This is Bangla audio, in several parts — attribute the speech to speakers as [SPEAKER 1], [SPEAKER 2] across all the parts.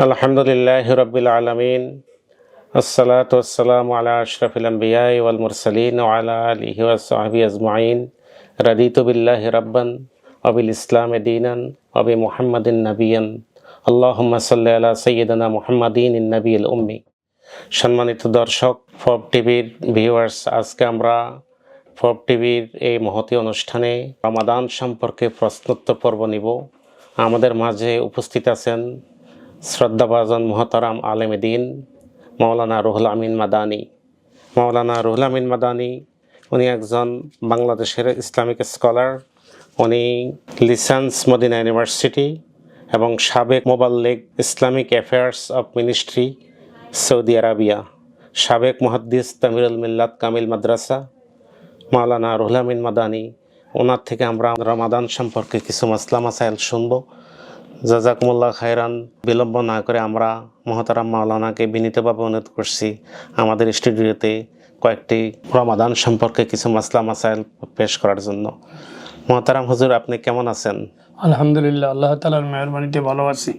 [SPEAKER 1] আলহামদুলিল্লাহ রবিল আলমিন। আসসালাত ওয়াসসালাম আলা আশরাফিল আম্বিয়াই ওয়াল মুরসালিন ওয়ালা আলিহি ওয়াসহাবি আজমাইন। রাদিতু বিল্লাহি রাব্বান অবিল ইসলাম দিনান অবি মুহাম্মাদিন নবিয়ান। আল্লাহুম্মা সাল্লি আলা সাইয়্যিদিনা মুহাম্মাদিন নবিয়ুল উম্মি। সম্মানিত দর্শক ফব টিভির ভিউয়ার্স, আজকে আমরা ফব টিভির এই মহতি অনুষ্ঠানে রমাদান সম্পর্কে প্রশ্নোত্তর পর্ব নিব। আমাদের মাঝে উপস্থিত আছেন শ্রদ্ধাভাজন মহতারাম আলেম দিন মৌলানা রুহুল আমিন মাদানি। মৌলানা রুহুল আমিন মাদানি, উনি একজন বাংলাদেশের ইসলামিক স্কলার, উনি লিসেন্স মদিনা ইউনিভার্সিটি এবং সাবেক মোবাল্লিক Islamic affairs of ministry, Saudi Arabia. সাবেক মুহাদ্দিস তামিরুল মিল্লাত কামিল মাদ্রাসা। মাওলানা রুহুল আমিন মাদানি ওনার থেকে আমরা রমাদান সম্পর্কে কিছু মাসলা মাসাইল শুনব। জাজাকুমুল্লাহ খায়রান। বিলম্ব না করে আমরা মহাতারাম মাওলানাকে বিনীতভাবে অনুরোধ করছি আমাদের স্টুডিওতে কয়েকটি রমাদান সম্পর্কে কিছু মাসলা মাসাইল পেশ করার জন্য। মহাতারাম হুজুর, আপনি কেমন আছেন?
[SPEAKER 2] আলহামদুলিল্লাহ আল্লাহ তালার মেহরবানিতে ভালো আছি।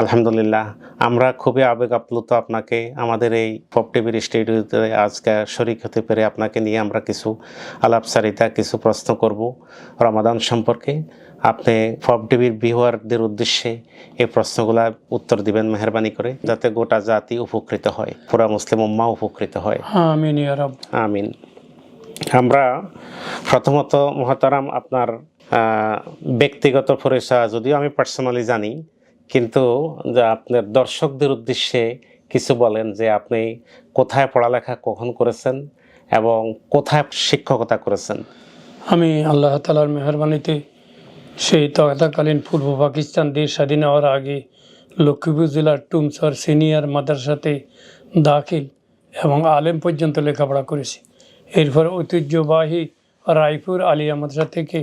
[SPEAKER 1] আলহামদুলিল্লাহ আমরা খুবই আবেগ আপ্লুত আপনাকে আমাদের এই পপ টিভির স্টুডিওতে আজকে শরিক হতে পেরে আপনাকে নিয়ে আমরা কিছু আলাপচারিতা কিছু প্রশ্ন করব রমাদান সম্পর্কে। আপনি পপ টিভির ভিউয়ারদের উদ্দেশ্যে এই প্রশ্নগুলা উত্তর দিবেন মেহরবানি করে যাতে গোটা জাতি উপকৃত হয় পুরা মুসলিম উম্মা উপকৃত হয়।
[SPEAKER 2] আমিন
[SPEAKER 1] আমিন। আমরা প্রথমত মহতারাম আপনার ব্যক্তিগত পরিচয় যদিও আমি পার্সোনালি জানি, কিন্তু যে আপনার দর্শকদের উদ্দেশ্যে কিছু বলেন যে আপনি কোথায় পড়ালেখা কখন করেছেন এবং কোথায় শিক্ষকতা করেছেন?
[SPEAKER 2] আমি আল্লাহ তালার মেহরবানিতে সেই তথাকালীন পূর্ব পাকিস্তান দেশ স্বাধীন হওয়ার আগে লক্ষ্মীপুর জেলার টুমসর সিনিয়র মাদ্রাসাতে দাখিল এবং আলেম পর্যন্ত লেখাপড়া করেছি। এরপর ঐতিহ্যবাহী রায়পুর আলিয়া মাদ্রাসা থেকে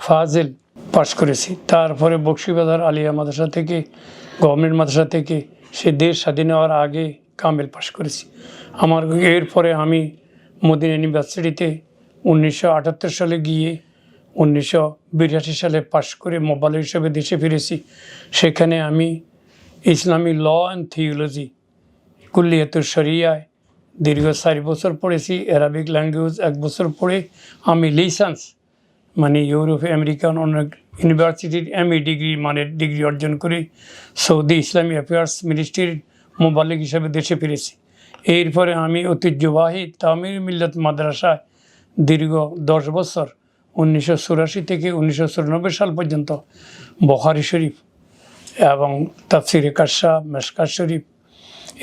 [SPEAKER 2] ফাজিল পাশ করেছি। তারপরে বক্সিবাজার আলিয়া মাদ্রাসা থেকে, গভর্নমেন্ট মাদ্রাসা থেকে সে দেশ স্বাধীন হওয়ার আগে কামেল পাশ করেছি। আমার এরপরে আমি মদিনা ইউনিভার্সিটিতে উনিশশো আটাত্তর সালে গিয়ে উনিশশো বিরাশি সালে পাশ করে মোবাইল হিসেবে দেশে ফিরেছি। সেখানে আমি ইসলামী ল অ্যান্ড থিওলজি কুল্লিয়াতুর শরিয়ায় দীর্ঘ চার বছর পড়েছি। অ্যারাবিক ল্যাঙ্গুয়েজ এক বছর পড়ে আমি লিসেন্স মানে ইউরোপে, আমেরিকান অনেক ইউনিভার্সিটির এম এ ডিগ্রি মানে ডিগ্রি অর্জন করে সৌদি ইসলামী অ্যাফেয়ার্স মিনিস্ট্রির মোবালিক হিসাবে দেশে ফিরেছি। এরপরে আমি ঐতিহ্যবাহী তামির মিল্লাত মাদ্রাসায় দীর্ঘ দশ বছর উনিশশো চুরাশি থেকে উনিশশো চুরানব্বই সাল পর্যন্ত বখারি শরীফ এবং তাফসিরে কাশা মেশকা শরীফ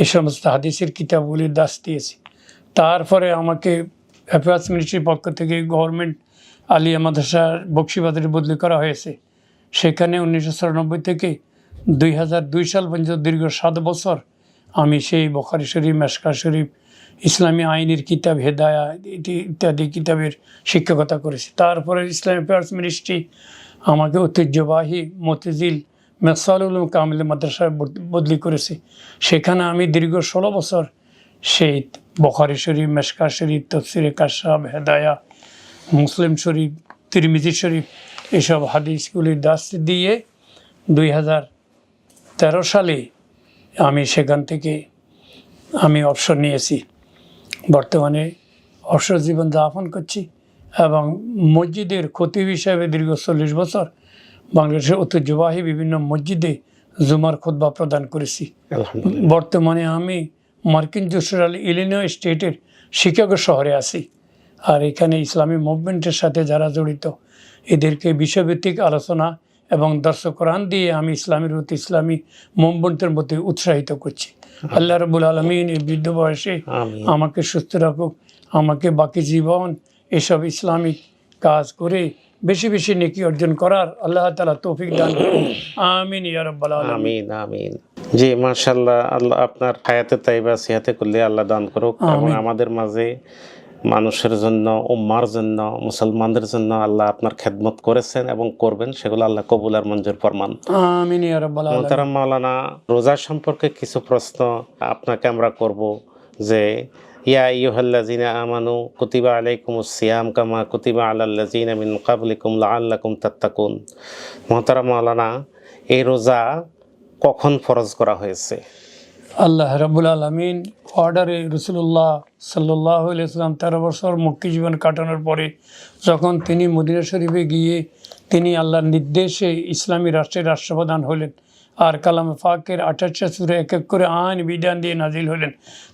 [SPEAKER 2] এই সমস্ত হাদিসের কিতাবগুলি দাস দিয়েছি। তারপরে আমাকে অ্যাফেয়ার্স মিনিস্ট্রির পক্ষ থেকে গভর্নমেন্ট আলিয়া মাদ্রাসার বক্সিবাজারে বদলি করা হয়েছে। সেখানে উনিশশো চুরানব্বই থেকে দুই হাজার দুই সাল পর্যন্ত দীর্ঘ সাত বছর আমি সেই বখারি শরীফ, মেশকা শরীফ, ইসলামী আইনের কিতাব হেদায়া ইতি- ইত্যাদি কিতাবের শিক্ষকতা করেছি। তারপরে ইসলামী অ্যাফেয়ার্স মিনিস্ট্রি আমাকে ঐতিহ্যবাহী মতিঝিল মেসালুল কামিল মাদ্রাসায় বদলি করেছে। সেখানে আমি দীর্ঘ ষোলো বছর সেই বখারি শরীফ, মেশকা শরীফ, তফসিরে কাশাব, হেদায়া মুসলিম শরীফ তিরমিজি শরীফ এসব হাদিসগুলির দাস দিয়ে দুই হাজার তেরো সালে আমি সেখান থেকে আমি অবসর নিয়েছি। বর্তমানে অবসর জীবন যাপন করছি এবং মসজিদের খতিব হিসাবে দীর্ঘ চল্লিশ বছর বাংলাদেশের ঐতিহ্যবাহী বিভিন্ন মসজিদে জুমার খুতবা প্রদান করেছি। বর্তমানে আমি মার্কিন যুক্তরাষ্ট্রের ইলিনয় স্টেটের শিকাগো শহরে আছি। আর এখানে ইসলামী মুভমেন্টের সাথে যারা জড়িত এদেরকে বিষয়ভিত্তিক আলোচনা এবং দর্শক কোরআন দিয়ে আমি ইসলামের প্রতি ইসলামী মুভমেন্টের প্রতি উৎসাহিত করছি। আল্লাহ রবুল আলমিন এই বৃদ্ধ বয়সে আমাকে সুস্থ রাখুক আমাকে বাকি জীবন এসব ইসলামিক কাজ করে বেশি বেশি নেকি অর্জন করার আল্লাহ তালা তৌফিক দান করুন আমিন ইয়া রব্বাল
[SPEAKER 1] আমিন আমিন। জি মাশাল্লাহ আল্লাহ আপনার হায়াতে তাইবা সিহাতে করলে আল্লাহ দান করুক এবং আমাদের মাঝে মানুষের জন্য উম্মার জন্য মুসলমানদের জন্য আল্লাহ আপনার খেদমত করেছেন এবং করবেন সেগুলো আল্লাহ কবুল আর মঞ্জুর ফরমান।
[SPEAKER 2] রব্বাল
[SPEAKER 1] মোহতারাম মাওলানা রোজা সম্পর্কে কিছু প্রশ্ন আপনাকে আমরা করব যে ইয়া ইয়ুহাল্লাযিনা আমানু কুতিবা আলাইকুমুস সিয়াম কামা কুতিবা আলাল্লাযিনা মিন ক্বাবলিকুম লাআল্লাকুম তাত্তাকুন। মোহতারাম মাওলানা এই রোজা কখন ফরজ করা হয়েছে?
[SPEAKER 2] আল্লাহ রাবুল আলমিন অর্ডারে রসুল্লাহ সাল্লাহ ইসলাম তেরো বছর মুক্তি জীবন কাটানোর পরে যখন তিনি মদিনা শরীফে গিয়ে তিনি আল্লাহর নির্দেশে ইসলামী রাষ্ট্রের রাষ্ট্রপ্রধান হলেন আর কালাম ফাকের আঠাশটা সুরে এক এক করে আইন বিধান দিয়ে নাজিল হলেন,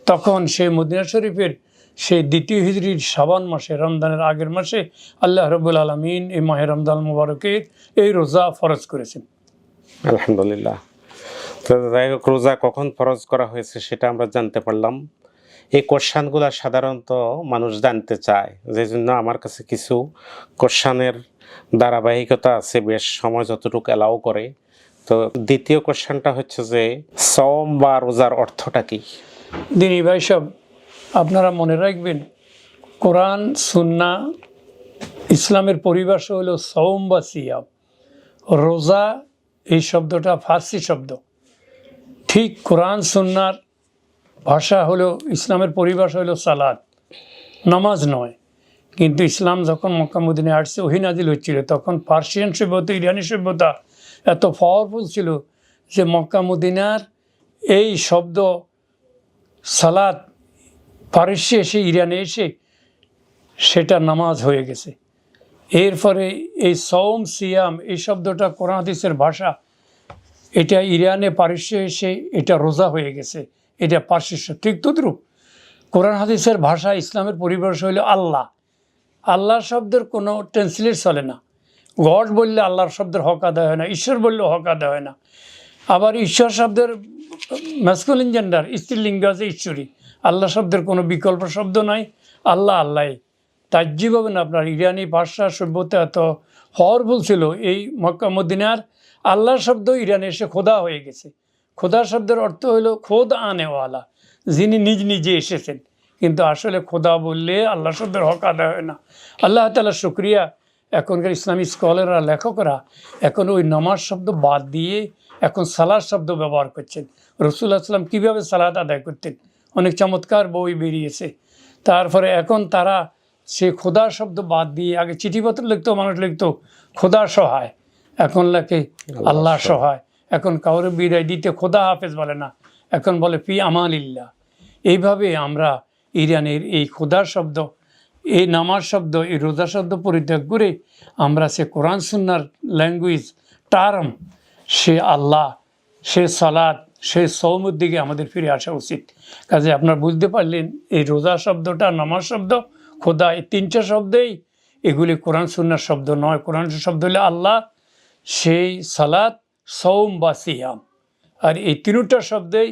[SPEAKER 2] তখন সে মদিনা শরীফের সে দ্বিতীয় হিজড়ির সাবান মাসে, রমজানের আগের মাসে আল্লাহ রবুল আলমিন এই মাহে রমজান মুবারকের এই রোজা ফরজ করেছেন।
[SPEAKER 1] আলহামদুলিল্লাহ। তো যাই হোক, রোজা কখন ফরজ করা হয়েছে সেটা আমরা জানতে পারলাম। এই কোশ্চানগুলো সাধারণত মানুষ জানতে চায়, যে জন্য আমার কাছে কিছু কোশ্চানের ধারাবাহিকতা আছে, বেশ সময় যতটুকু অ্যালাউ করে। তো দ্বিতীয় কোশ্চানটা হচ্ছে যে সম বা রোজার অর্থটা কি?
[SPEAKER 2] দিনী ভাই সব আপনারা মনে রাখবেন, কোরআন, সুন্না ইসলামের পরিভাষ হলো সৌম বা সিয়াম। রোজা এই শব্দটা ফার্সি শব্দ। ঠিক কোরআন, সুন্নার ভাষা হলো, ইসলামের পরিভাষা হলো সালাদ। নামাজ নয়। কিন্তু ইসলাম যখন মক্কামুদ্দিনে আসছে ওহিনাজিল হচ্ছিল, তখন পার্সিয়ান সভ্যতা, ইরানি সভ্যতা এত পাওয়ারফুল ছিল যে মক্কামুদ্দিনার এই শব্দ সালাদ পারস্যে এসে, ইরানে এসে সেটা নামাজ হয়ে গেছে। এরপরে এই সৌম সিয়াম এই শব্দটা কোরআন হাদিসের ভাষা এটা ইরানে পারস্যে এসে এটা রোজা হয়ে গেছে। এটা পারস্য ঠিক তদ্রুপ। কোরআন হাদিসের ভাষা ইসলামের পরিবেশ হইল আল্লাহ। আল্লাহ শব্দের কোনো ট্রান্সলেট চলে না। গড বললে আল্লাহর শব্দের হক আদায় হয় না, ঈশ্বর বললে হক আদায় হয় না। আবার ঈশ্বর শব্দের ম্যাসকুলিন জেন্ডার স্ত্রীলিঙ্গ আছে ঈশ্বরী। আল্লাহ শব্দের কোনো বিকল্প শব্দ নাই, আল্লাহ আল্লাহ তাজ্জিব হবে না আপনার ইরানি ভাষা সভ্যতা এত হওয়ারফুল ছিল, এই মক্কা মদিনার আল্লাহ শব্দ ইরানে এসে খোদা হয়ে গেছে। খোদা শব্দের অর্থ হলো খোদ আনেওয়ালা, যিনি নিজ নিজে এসেছেন। কিন্তু আসলে খোদা বললে আল্লাহ শব্দের হক আদায় হয় না। আল্লাহ তালা শুক্রিয়া। এখনকার ইসলামী স্কলাররা, লেখকরা এখন ওই নামাজ শব্দ বাদ দিয়ে এখন সালাদ শব্দ ব্যবহার করছেন। রসুল্লাহ আসলাম কীভাবে সালাদ আদায় করতেন? অনেক চমৎকার বই বেরিয়েছে। তারপরে এখন তারা সে খোদা শব্দ বাদ দিয়ে আগে চিঠিপত্র লিখতো, মানুষ লিখতো, খোদা সহায়। এখন লেখে আল্লাহ সহায়। এখন কাউরে বিদায় দিতে খোদা হাফেজ বলে না। এখন বলে পি আমালিল্লাহ। এইভাবে আমরা ইরানের এই খোদার শব্দ এই নামাজ শব্দ এই রোজা শব্দ পরিত্যাগ করে আমরা সে কোরআন সুন্নার ল্যাঙ্গুয়েজ টার্ম সে আল্লাহ সে সালাদ সে সৌমের দিকে আমাদের ফিরে আসা উচিত। কাজে আপনারা বুঝতে পারলেন এই রোজা শব্দটা নামাজ শব্দ খোদা এই তিনটা শব্দেই এগুলি কোরআন সুন্নার শব্দ নয়। কোরআন শব্দ হলে আল্লাহ সেই সালাত সৌম বা সিয়াম। আর এই তিনটা শব্দেই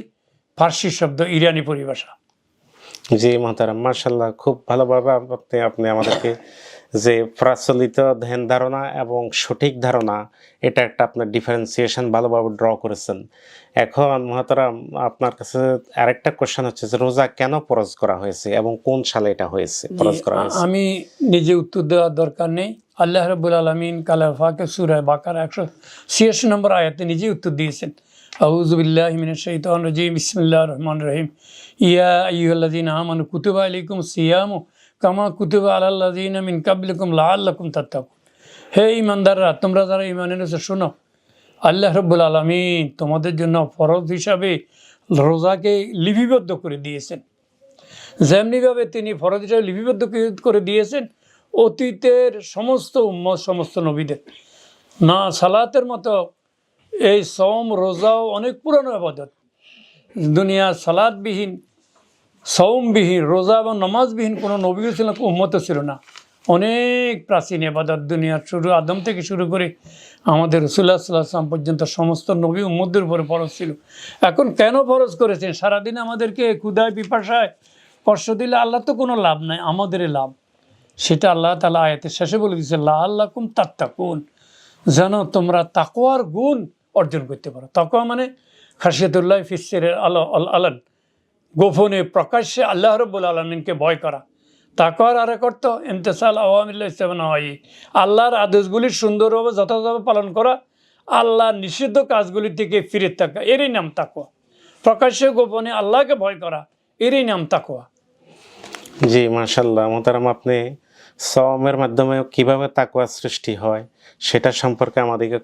[SPEAKER 2] ফার্সি শব্দ, ইরানি পরিভাষা।
[SPEAKER 1] জি মাতারাম মার্শাল্লাহ খুব ভালোভাবে আপনি আপনি আমাদেরকে যে প্রচলিত ধ্যান ধারণা এবং সঠিক ধারণা এটা একটা আপনার ডিফারেন্সিয়েশন ভালোভাবে ড্র করেছেন। এখন মহতারাম আপনার কাছে আরেকটা কোশ্চেন হচ্ছে যে রোজা কেন ফরজ করা হয়েছে এবং কোন সালে এটা হয়েছে ফরজ করা হয়েছে?
[SPEAKER 2] আমি নিজে উত্তর দেওয়ার দরকার নেই। আল্লাহ রবুল আলমিন কালা ফাকে সুরায় বাকার একশো ছিয়াশি নম্বর আয়াতে নিজেই উত্তর দিয়েছেন। বিসমিল্লাহ রহমান রহিম। ইয়া আইয়ুল্লাযীনা আমানু কুতিবা আলাইকুম সিয়ামু কামা কুতিবা আলাল্লাযীনা মিন কাবলিকুম লাআল্লাকুম তাত্তাকুন হে ইমানদাররা, তোমরা যারা ইমান এনেছো, শোনো। আল্লাহ রব্বুল আলমিন তোমাদের জন্য ফরজ হিসাবে রোজাকে লিপিবদ্ধ করে দিয়েছেন। যেমনিভাবে তিনি ফরজ হিসাবে লিপিবদ্ধ করে দিয়েছেন, অতীতের সমস্ত উম্মত, সমস্ত নবীদের। না সালাতের মতো এই সম রোজাও অনেক পুরনো আবাদত। দুনিয়া সালাদবিহীন সৌমবিহীন রোজা এবং নমাজবিহীন কোনো নবীও ছিল না উম্মত ছিল না। অনেক প্রাচীন এবাদত দুনিয়ার শুরু, আদম থেকে শুরু করে আমাদের রসুল্লাহ সাল্লাহাম পর্যন্ত সমস্ত নবী উম্মদের উপরে ফরজ ছিল। এখন কেন ফরজ করেছেন? সারাদিন আমাদেরকে ক্ষুদায় পিপাসায় কষ্ট দিলে আল্লাহ তো কোনো লাভ নাই, আমাদেরই লাভ। সেটা আল্লাহ তালা আয়াতের শেষে বলে দিচ্ছে লা আল্লাহ কুম তাত্তাকুন, যেন তোমরা তাকোয়ার গুণ অর্জন করতে পারো। তাকোয়া মানে খাসিয়তুল্লাহ ফিসের আল, আলান। গোপনে প্রকাশ্যে আল্লাহ রব্বুল আলমিনকে ভয় করা। তাকওয়ার আরেক অর্থ ইমতেসাল আওয়ামিল্লা ইসলাম নয় আল্লাহর আদেশগুলি সুন্দরভাবে যথাযথভাবে পালন করা। আল্লাহর নিষিদ্ধ কাজগুলি থেকে ফিরে থাকা। এরই নাম তাকোয়া প্রকাশ্যে গোপনে আল্লাহকে ভয় করা। এরই নাম তাকোয়া
[SPEAKER 1] জি মার্শাল্লাহ মোহতারাম আপনি সমের মাধ্যমে কীভাবে তাকুয়া সৃষ্টি হয় সেটা সম্পর্কে আমাদেরকে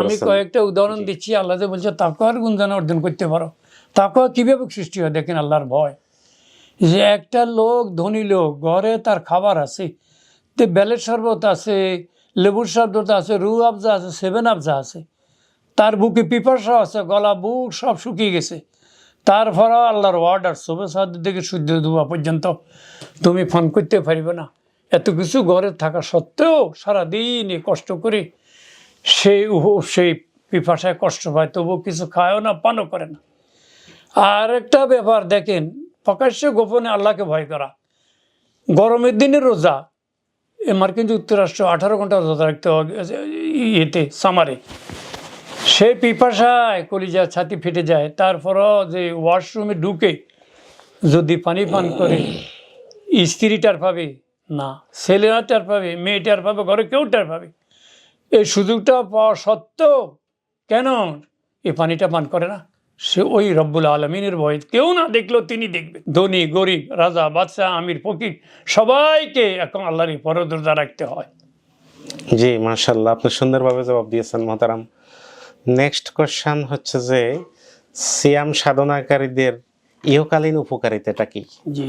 [SPEAKER 2] আমি কয়েকটা উদাহরণ দিচ্ছি। আল্লাহ যে বলছে তাকওয়ার গুণজানা অর্জন করতে পারো। তাকওয়া কীভাবে সৃষ্টি হয়? দেখেন আল্লাহর ভয়। যে একটা লোক, ধনী লোক, ঘরে তার খাবার আছে, তে বেলের শরবত আছে, লেবুর শরবত আছে রু আফজা আছে, সেভেন আফজা আছে, তার বুকে পিপাসা আছে, গলা, বুক সব শুকিয়ে গেছে। তারপরেও আল্লাহর অর্ডার সবে সাহায্য থেকে সূর্য ডুবা পর্যন্ত তুমি ফোন করতে পারবে না। এত কিছু ঘরে থাকা সত্ত্বেও সারাদিন কষ্ট করে সেই সেই পিপাসায় কষ্ট পায়, তবুও কিছু খায়ও না, পানও করে না। আর একটা ব্যাপার দেখেন, প্রকাশ্যে গোপনে আল্লাহকে ভয় করা। গরমের দিনে রোজা মার্কিন যুক্তরাষ্ট্র আঠারো ঘণ্টা রোজা রাখতে হবে ইয়েতে সামারে। সেই পিপাসায় কলিজা ছাতি ফেটে যায়, তারপরও যে ওয়াশরুমে ঢুকে যদি পানি পান করে, স্ত্রীটার পাবে না ছেলেরা টার পাবে মেয়েটার পাবে ঘরে কেউ টার পাবে এই সুযোগটা পাওয়া সত্ত্বেও কেন এই পানিটা পান করে না? সে ওই রব্বুল আলমিনের ভয় কেউ না দেখলেও তিনি দেখবেন ধনী গরিব রাজা বাদশাহ আমির ফকির সবাইকে এখন আল্লাহর পরদর্জা রাখতে হয়।
[SPEAKER 1] জি মাশাল্লাহ আপনি সুন্দরভাবে জবাব দিয়েছেন মহতারাম। নেক্সট কোশ্চান হচ্ছে যে সিয়াম সাধনাকারীদের ইহকালীন উপকারিতাটা কি?
[SPEAKER 2] জি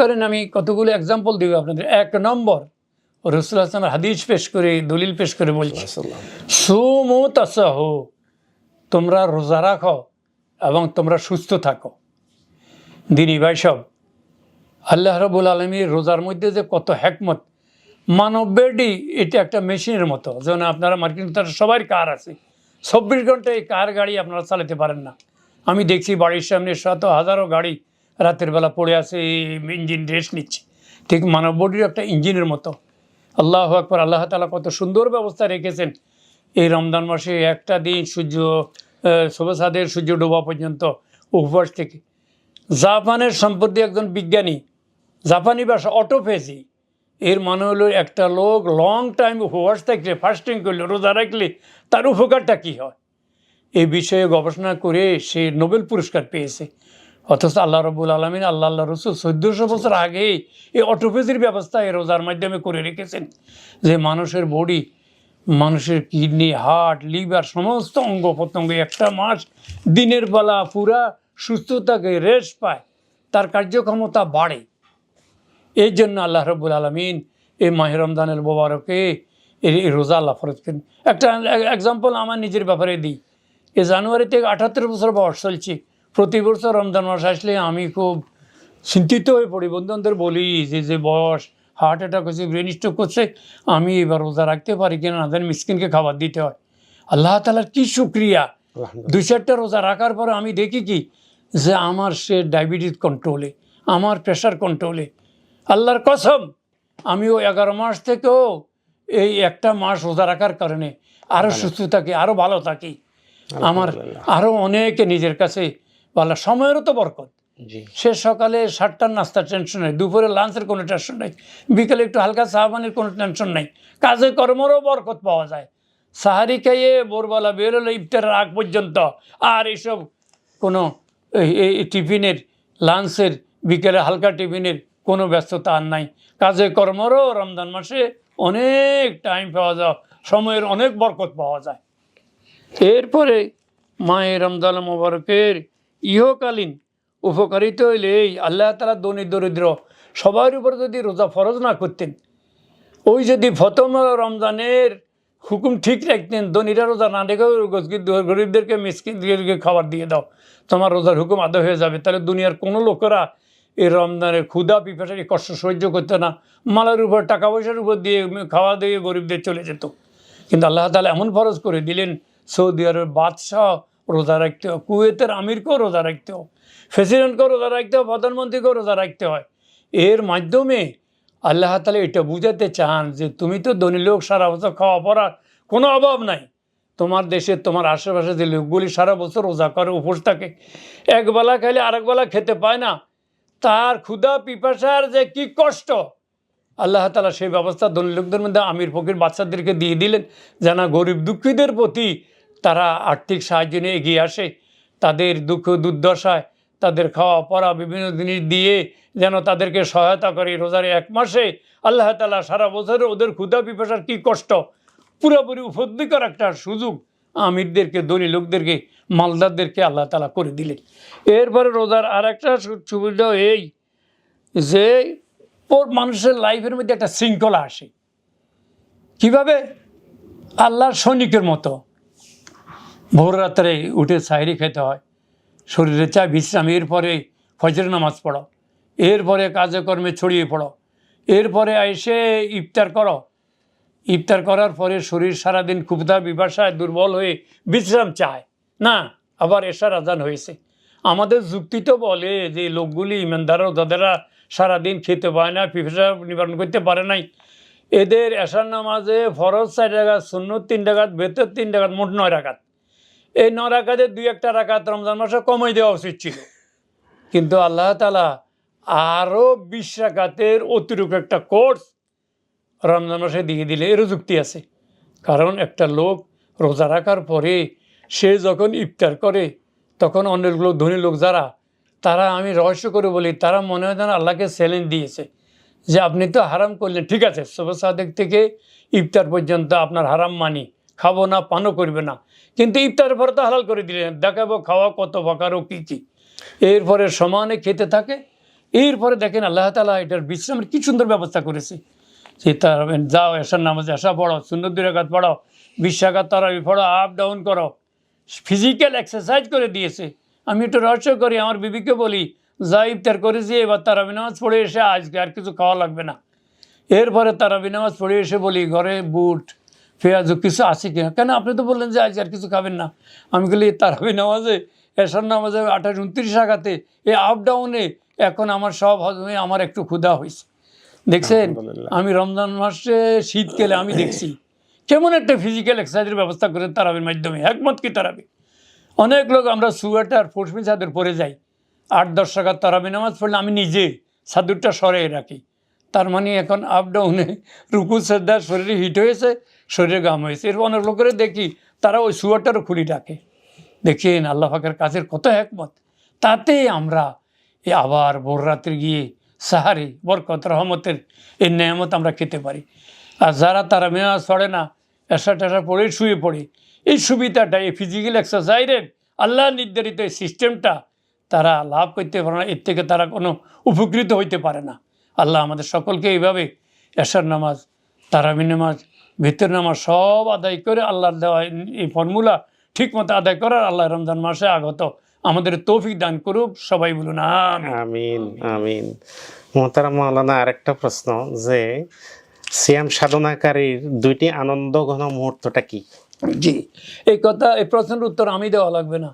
[SPEAKER 2] কারণে আমি কতগুলো এক্সাম্পল দিব আপনাদের। এক নম্বর রসুল হাসান হাদিস পেশ করে দলিল পেশ করে বলছি সুমু তাসাহ তোমরা রোজা রাখো এবং তোমরা সুস্থ থাকো। দিনী ভাই সব, আল্লাহ রবুল আলমীর রোজার মধ্যে যে কত হ্যাকমত মানব বেডি এটা একটা মেশিনের মতো। যেমন আপনারা মার্কিন তার সবার কার আছে, চব্বিশ ঘণ্টা এই কার গাড়ি আপনারা চালাতে পারেন না। আমি দেখছি বাড়ির সামনে শত হাজারো গাড়ি রাতের বেলা পড়ে আছে ইঞ্জিন রেস্ট নিচ্ছে। ঠিক মানব বডির একটা ইঞ্জিনের মতো। আল্লাহ আকবর, আল্লাহ তালা কত সুন্দর ব্যবস্থা রেখেছেন। এই রমজান মাসে একটা দিন সূর্য শোভাসাদের সূর্য ডোবা পর্যন্ত উপবাস থেকে। জাপানের সম্পত্তি একজন বিজ্ঞানী, জাপানি ভাষা অটোফেজি, এর মানে হলো একটা লোক লং টাইম উপবাস থাকলে ফাস্টিং করলে, রোজা রাখলে তার উপকারটা কী হয়? এই বিষয়ে গবেষণা করে সে নোবেল পুরস্কার পেয়েছে। অথচ আল্লাহ রবুল আলমিন, আল্লাহ আল্লাহ রসুল চোদ্দোশো বছর আগেই এই অটোপেজির ব্যবস্থা এই রোজার মাধ্যমে করে রেখেছেন। যে মানুষের বডি মানুষের কিডনি হার্ট লিভার সমস্ত অঙ্গ প্রত্যঙ্গ একটা মাস দিনের বেলা পুরা সুস্থ থাকে রেস্ট পায়, তার কার্যক্ষমতা বাড়ে। এই জন্য আল্লাহ রব্বুল আলমিন এই মাহে রমজানের মোবারকে, এই রোজা আল্লাহ ফরজ একটা এক্সাম্পল আমার নিজের ব্যাপারে দিই। এই জানুয়ারি থেকে আঠাত্তর বছর বয়স চলছে। প্রতি বছর রমজান মাস আসলে আমি খুব চিন্তিত হয়ে পড়ি। বন্ধুদের বলি যে যে বয়স হার্ট অ্যাটাক হচ্ছে ব্রেন স্ট্রোক করছে আমি এবার রোজা রাখতে পারি কিনা না জানি মিসকিনকে খাবার দিতে হয়। আল্লাহ তালার কি সুক্রিয়া দুই চারটা রোজা রাখার পরে আমি দেখি কি? যে আমার সে ডায়াবেটিস কন্ট্রোলে আমার প্রেশার কন্ট্রোলে আল্লাহর কসম আমি ওই এগারো মাস থেকেও এই একটা মাস রোজা রাখার কারণে আরও সুস্থ থাকি আরও ভালো থাকি। আমার আরও অনেকে নিজের কাছে ভালো সময়েরও তো বরকত। সে সকালে সাতটার নাস্তার টেনশন নেই। দুপুরে লাঞ্চের কোনো টেনশন নেই। বিকেলে একটু হালকা সাহাবানের কোনো টেনশন নেই। কাজে কর্মরও বরকত পাওয়া যায়। সাহারি খাইয়ে ভোরবেলা বেরোলে ইফতারের আগ পর্যন্ত। আর এইসব কোনো টিফিনের লাঞ্চের বিকেলে হালকা টিফিনের কোনো ব্যস্ততা আর নাই। কাজে কর্মরও রমজান মাসে অনেক টাইম পাওয়া যায়। সময়ের অনেক বরকত পাওয়া যায়। এরপরে মায়ের রমজান মোবারকের ইহকালীন উপকারিতা হইলে এই আল্লাহ তালা দনি দরিদ্র সবার উপর যদি রোজা ফরজ না করতেন, ওই যদি প্রথম রমজানের হুকুম ঠিক রাখতেন, ধনীরা রোজা না রেখে গরিবদেরকে, মিসকিনদেরকে খাবার দিয়ে দাও, তোমার রোজার হুকুম আদায় হয়ে যাবে। তাহলে দুনিয়ার কোনো লোকেরা এই রমজানের ক্ষুধা, পিপাসার, কষ্ট সহ্য করতে না। মালার উপর, টাকা পয়সার উপর দিয়ে খাওয়া দিয়ে গরিবদের চলে যেত। কিন্তু আল্লাহ তালা এমন ফরজ করে দিলেন, সৌদি আরবের বাদশাহ রোজা রাখতে কুয়েতের আমিরকেও রোজা রাখতে প্রেসিডেন্টকেও রোজা রাখতে হয়, প্রধানমন্ত্রীকেও রোজা রাখতে হয়। এর মাধ্যমে আল্লাহ তালা এটা বুঝাতে চান যে তুমি তো ধনী লোক, সারা বছর খাওয়া পড়ার কোনো অভাব নাই। তোমার দেশে, তোমার আশেপাশে যে লোকগুলি সারা বছর রোজা করে, উপোস থাকে একবেলা খাইলে আরেকবেলা খেতে পায় না। তার ক্ষুধা, পিপাসার যে কি কষ্ট! আল্লাহ তালা সেই ব্যবস্থা ধনী লোকদের মধ্যে আমির ফকির বাচ্চাদেরকে দিয়ে দিলেন, যেন গরিব দুঃখীদের প্রতি তারা আর্থিক সাহায্য নিয়ে এগিয়ে আসে, তাদের দুঃখ দুর্দশায় তাদের খাওয়া পড়া বিভিন্ন জিনিস দিয়ে যেন তাদেরকে সহায়তা করে রোজার এক মাসে। আল্লাহ তালা সারা বছরে ওদের ক্ষুদা পিপাসার কী কষ্ট? পুরোপুরি উপলব্ধিকর একটা সুযোগ আমিরদেরকে, ধনী লোকদেরকে, মালদারদেরকে আল্লাহ তালা করে দিলেন। এরপরে রোজার আর একটা সুবিধা এই যে ওর মানুষের লাইফের মধ্যে একটা শৃঙ্খলা আসে। কীভাবে? আল্লাহর সৈনিকের মতো। ভোর রাত্রে উঠে সাইরি খেতে হয়। শরীরে চা বিশ্রাম, এরপরে ফজর নামাজ পড়ো, এরপরে কাজে কর্মে ছড়িয়ে পড়ো, এরপরে এসে ইফতার করো। ইফতার করার পরে শরীর সারাদিন ক্ষুব্ধা বিভাষায় দুর্বল হয়ে বিশ্রাম চায়। না, আবার এশার আজান হয়েছে। আমাদের যুক্তি তো বলে যে লোকগুলি ইমানদার যাদেরা সারাদিন খেতে পায় না, পিপাসা নিবারণ করতে পারে নাই। এদের এশার নামাজে ফরজ চার রাখাত শূন্য তিন রাখাত ভেতর তিন রাখাত মোট নয় রাখাত এই রাখাতের দুই একটা রাখাত রমজান মাসে কমাই দেওয়া উচিত ছিল। কিন্তু আল্লাহ তালা আরও বিশ রাখাতের অতিরিক্ত একটা কোর্স রমজান মাসে দিয়ে দিলে এরও যুক্তি আছে। কারণ একটা লোক রোজা রাখার পরে সে যখন ইফতার করে, তখন লোক ধনী লোক যারা, তারা আমি রহস্য করে বলি, তারা মনে হয় যেন আল্লাহকে চ্যালেঞ্জ দিয়েছে যে আপনি তো হারাম করলেন। ঠিক আছে সবে সাদেক থেকে ইফতার পর্যন্ত আপনার হারাম মানি। খাব না, পানও করবে না। কিন্তু ইফতারের পরে তো হালাল করে দিলেন। দেখাবো খাওয়া কত প্রকার ও কী কী। এরপরে সমানে খেতে থাকে। এরপরে দেখেন আল্লাহ তালা এটার বিশ্রামের কী সুন্দর ব্যবস্থা করেছে। যে তার যাও এসার নামাজে আসা পড়ো সুন্দর দুই রাখাত পড়ো বিশ রাখাত তারাবি পড়ো আপ ডাউন করো। ফিজিক্যাল এক্সারসাইজ করে দিয়েছে। আমি একটু রহস্য করি, আমার বিবিকে বলি, যা ইফতার করেছি, এবার তারাবি নামাজ পড়ে এসে আজকে আর কিছু খাওয়া লাগবে না। এরপরে তারাবি নামাজ পড়ে এসে বলি, ঘরে বুট পেঁয়াজ কিছু আছে কিনা? কেন আপনি তো বললেন যে আজ আর কিছু খাবেন না। আমি বলি তারাবি নামাজে এসার নামাজে আঠাশ উনত্রিশ টাকাতে এই আপ ডাউনে এখন আমার সব হজমে আমার একটু ক্ষুধা হয়েছে। দেখছেন আমি রমজান মাসে শীতকালে আমি দেখছি কেমন একটা ফিজিক্যাল এক্সারসাইজের ব্যবস্থা করে তারাবির মাধ্যমে। একমত কি তারাবি? অনেক লোক আমরা সুয়েটার পশমি চাদর পরে যাই। আট দশ টাকার তারাবি নামাজ পড়লে আমি নিজে চাদরটা সরে রাখি। তার মানে এখন আপ ডাউনে রুকু শ্রদ্ধার শরীরে হিট হয়েছে শরীরে গাম হয়েছে। এরপর অনেক লোকের দেখি তারা ওই সুয়ারটারও খুলি ডাকে। দেখেন আল্লাহ পাকের কাছের কত একমত। তাতে আমরা এ আবার ভোর রাত্রে গিয়ে সাহারি বরকত, রহমতের এই নেয়ামত আমরা খেতে পারি। আর যারা তারা মেয়াজ পড়ে না এসা টেসা পড়ে, শুয়ে পড়ে, এই সুবিধাটা, এই ফিজিক্যাল এক্সারসাইজের আল্লাহ নির্ধারিত এই সিস্টেমটা তারা লাভ করতে পারে না, এর থেকে তারা কোনো উপকৃত হইতে পারে না। আল্লাহ আমাদের সকলকে এইভাবে এশার নামাজ, তারাবি নামাজ ভিতর নামাজ সব আদায় করে আল্লাহর দেওয়া এই ফর্মুলা ঠিক মতো আদায় করার আল্লাহ রমজান মাসে আগত। আমাদের তৌফিক দান করুক সবাই বলুন আমিন।
[SPEAKER 1] আমিন মোহতারাম মাওলানা আরেকটা প্রশ্ন যে সিয়াম সাধনাকারীর দুইটি আনন্দ ঘন মুহূর্তটা কি?
[SPEAKER 2] জি এই কথা এই প্রশ্নের উত্তর আমি দেওয়া লাগবে না।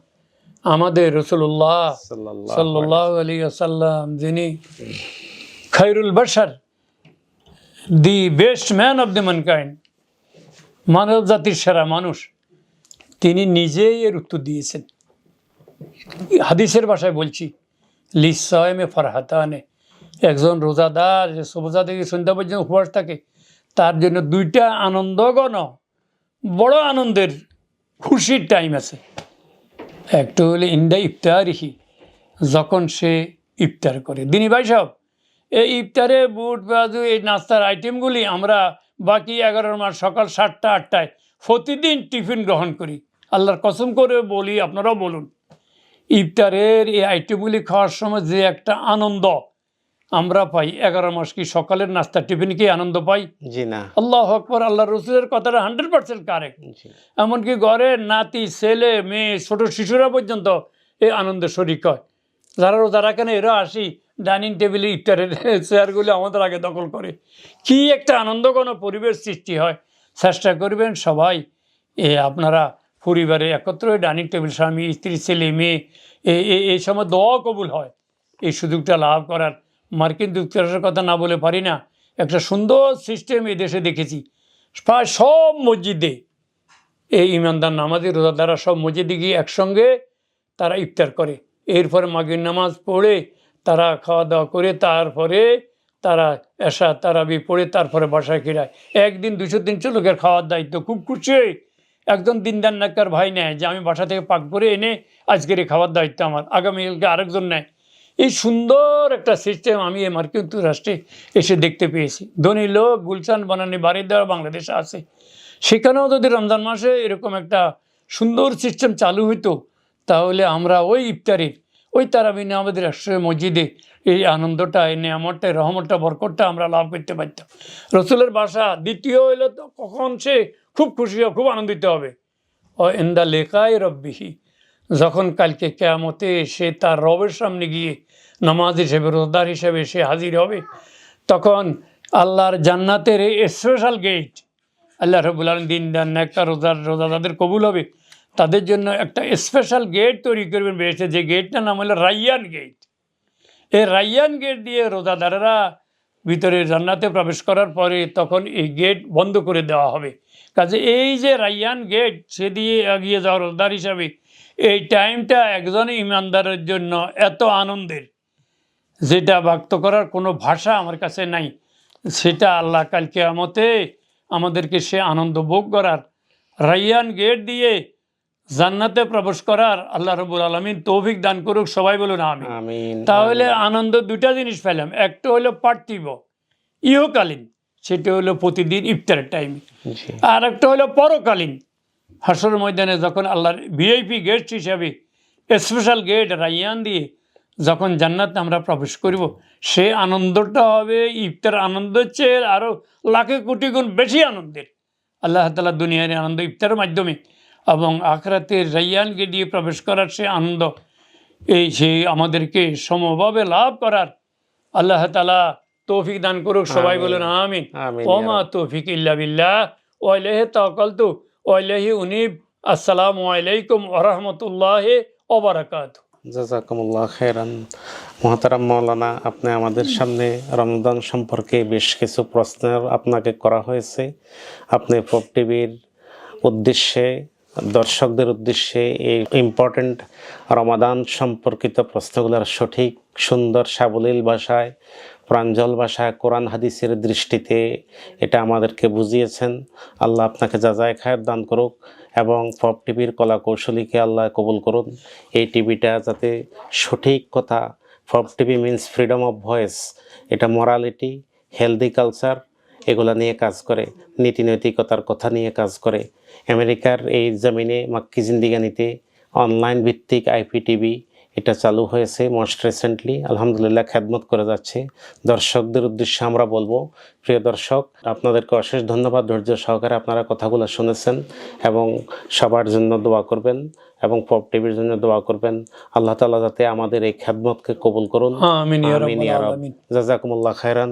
[SPEAKER 2] আমাদের রসুল্লাহ
[SPEAKER 1] সাল্লাল্লাহু
[SPEAKER 2] সাল্লাহ আলী আসাল্লাম যিনি খাইরুল বাসার the best man of the mankind মানব জাতির সেরা মানুষ, তিনি নিজেই এর উত্তর দিয়েছেন। হাদিসের ভাষায় বলছি লিসায়মে ফরহাতানে, একজন রোজাদার যে সবজা থেকে সন্ধ্যা পর্যন্ত উপবাস থাকে, তার জন্য দুইটা আনন্দগণ, বড় আনন্দের খুশির টাইম আছে। একটু হলে ইন্দা ইফতারিহি, যখন সে ইফতার করে। দিনী ভাই সব এই ইফতারে বুট, বাজু, এই নাস্তার আইটেমগুলি আমরা বাকি এগারো মাস সকাল সাতটা আটটায় প্রতিদিন টিফিন গ্রহণ করি। আল্লাহর কসম করে বলি আপনারাও বলুন। ইফতারের এই আইটেমগুলি খাওয়ার সময় যে একটা আনন্দ আমরা পাই। এগারো মাস কি সকালের নাস্তা টিফিন কি আনন্দ পাই?
[SPEAKER 1] জি না।
[SPEAKER 2] আল্লাহ আকবর আল্লাহ রসুলের কথাটা হান্ড্রেড পার্সেন্ট কারেক্ট। এমনকি ঘরে নাতি ছেলে মেয়ে ছোট শিশুরা পর্যন্ত এই আনন্দের শরিক হয়। যারা রোজা রাখেন এরা আসি ডাইনিং টেবিলে ইফতারের চেয়ারগুলি আমাদের আগে দখল করে। কি একটা আনন্দঘন পরিবেশ সৃষ্টি হয়। চেষ্টা করবেন সবাই, এ আপনারা পরিবারে একত্র হয়ে ডাইনিং টেবিল, স্বামী, স্ত্রী, ছেলে, মেয়ে এই সময় দোয়া কবুল হয়। এই সুযোগটা লাভ করার মার্কিন যুক্তরাষ্ট্রের কথা না বলে পারি না। একটা সুন্দর সিস্টেম এই দেশে দেখেছি। প্রায় সব মসজিদে এই ইমানদার নামাজি রোজাদারা সব মসজিদে গিয়ে একসঙ্গে তারা ইফতার করে। এরপরে মাগির নামাজ পড়ে তারা খাওয়া দাওয়া করে তারপরে তারা এসা তারাবি পড়ে তারপরে বাসায় ফেরায় একদিন, দুশো, তিনশো লোকের খাওয়ার দায়িত্ব। খুব খুশি একজন দিনদার নাকার ভাই নেয় যে, আমি বাসা থেকে পাক করে এনে আজকের এই খাবার দায়িত্ব আমার। আগামীকালকে আরেকজন নেয়। এই সুন্দর একটা সিস্টেম আমি এই মার্কিন যুক্তরাষ্ট্রে এসে দেখতে পেয়েছি। ধনী লোক, গুলশান, বানানি বাড়ি দেওয়া বাংলাদেশে আছে। সেখানেও যদি রমজান মাসে এরকম একটা সুন্দর সিস্টেম চালু হইতো, তাহলে আমরা ওই ইফতারির ওই তারাবিনে আমাদের রাষ্ট্রীয় মসজিদে এই আনন্দটা, এই নিয়ামতটা রহমতটা, বরকতটা আমরা লাভ করতে পারতাম। রসুলের বাসা দ্বিতীয় হইল তো কখন সে খুব খুশি হবে খুব আনন্দিত হবে। ও এন্দা লেখায় রব্বিহি, যখন কালকে কেয়ামতে সে তার রবের সামনে গিয়ে নামাজ হিসেবে, রোজদার হিসেবে সে হাজির হবে, তখন আল্লাহর জান্নাতের এই স্পেশাল গেট আল্লাহ রবুল আলম দিন দান একটা রোজার রোজা তাদের কবুল হবে। তাদের জন্য একটা স্পেশাল গেট তৈরি করবেন বেড়েছে যে গেটটার নাম হলো রাইয়ান গেট এই রাইয়ান গেট দিয়ে রোজাদারেরা ভিতরে জান্নাতে প্রবেশ করার পরে তখন এই গেট বন্ধ করে দেওয়া হবে। কাজে এই যে রাইয়ান গেট সে দিয়ে এগিয়ে যাওয়ার রোজদার হিসাবে এই টাইমটা একজন ইমানদারের জন্য এত আনন্দের, যেটা ব্যক্ত করার কোনো ভাষা আমার কাছে নাই। সেটা আল্লাহ কালকে আমতে আমাদেরকে সে আনন্দ ভোগ করার। রাইয়ান গেট দিয়ে জান্নাতে প্রবেশ করার আল্লাহ রবুল আলমিন তৌফিক দান করুক সবাই বলুন আমি তাহলে আনন্দ দুটা জিনিস পেলাম। একটা হলো পার্থিব ইহকালীন সেটা হলো প্রতিদিন ইফতারের টাইমে আর একটা হলো পরকালীন হাসর ময়দানে যখন আল্লাহর ভিআইপি গেস্ট হিসাবে স্পেশাল গেট রাইয়ান দিয়ে যখন জান্নাতে আমরা প্রবেশ করব সে আনন্দটা হবে ইফতার আনন্দ হচ্ছে আরও লাখে কোটি গুণ বেশি আনন্দের। আল্লাহ তালা দুনিয়ার আনন্দ ইফতারের মাধ্যমে এবং আখরাতের রাইয়ানকে দিয়ে প্রবেশ করার সে আনন্দ এই সে আমাদেরকে সমভাবে লাভ করার আল্লাহ তালা তৌফিক দান করুক সবাই। বলুন আমিন। ওমা তৌফিক ইল্লা বিল্লাহ। ওয়াইলাহি ওয়াইলাহি উনিব। আসসালামু আলাইকুম ওয়া রাহমাতুল্লাহি ওয়া বারাকাতুহু।
[SPEAKER 1] জাজাকুমুল্লাহ খেরান মহাতারাম মৌলানা আপনি আমাদের সামনে রমজান সম্পর্কে বেশ কিছু প্রশ্ন আপনাকে করা হয়েছে। আপনি পপ টিভির উদ্দেশ্যে দর্শকদের উদ্দেশ্যে এই ইম্পর্ট্যান্ট রমাদান সম্পর্কিত প্রশ্নগুলোর সঠিক, সুন্দর, সাবলীল ভাষায়, প্রাঞ্জল ভাষায়, কোরআন হাদিসের দৃষ্টিতে এটা আমাদেরকে বুঝিয়েছেন। আল্লাহ আপনাকে যা যাজায় খায়ের দান করুক এবং পপ টিভির কলা কৌশলীকে আল্লাহ কবুল করুন। এই টিভিটা যাতে সঠিক কথা, pop TV means freedom of voice এটা মরালিটি হেলদি কালচার এগুলা নিয়ে কাজ করে নীতি নৈতিকতার কথা নিয়ে কাজ করে আমেরিকার এই জমিনে মাক্কি জিন্দিগানিতে অনলাইন ভিত্তিক আইপিটিভি এটা চালু হয়েছে মোস্ট রিসেন্টলি আলহামদুলিল্লাহ খ্যাদমত করে যাচ্ছে। দর্শকদের উদ্দেশ্যে আমরা বলব প্রিয় দর্শক আপনাদেরকে অশেষ ধন্যবাদ। ধৈর্য সহকারে আপনারা কথাগুলো শুনেছেন এবং সবার জন্য দোয়া করবেন এবং পপ টিভির জন্য দোয়া করবেন। আল্লাহ তালা যাতে আমাদের এই খ্যাদমতকে কবুল করুন। জাজাকুমুল্লাহ খায়রান।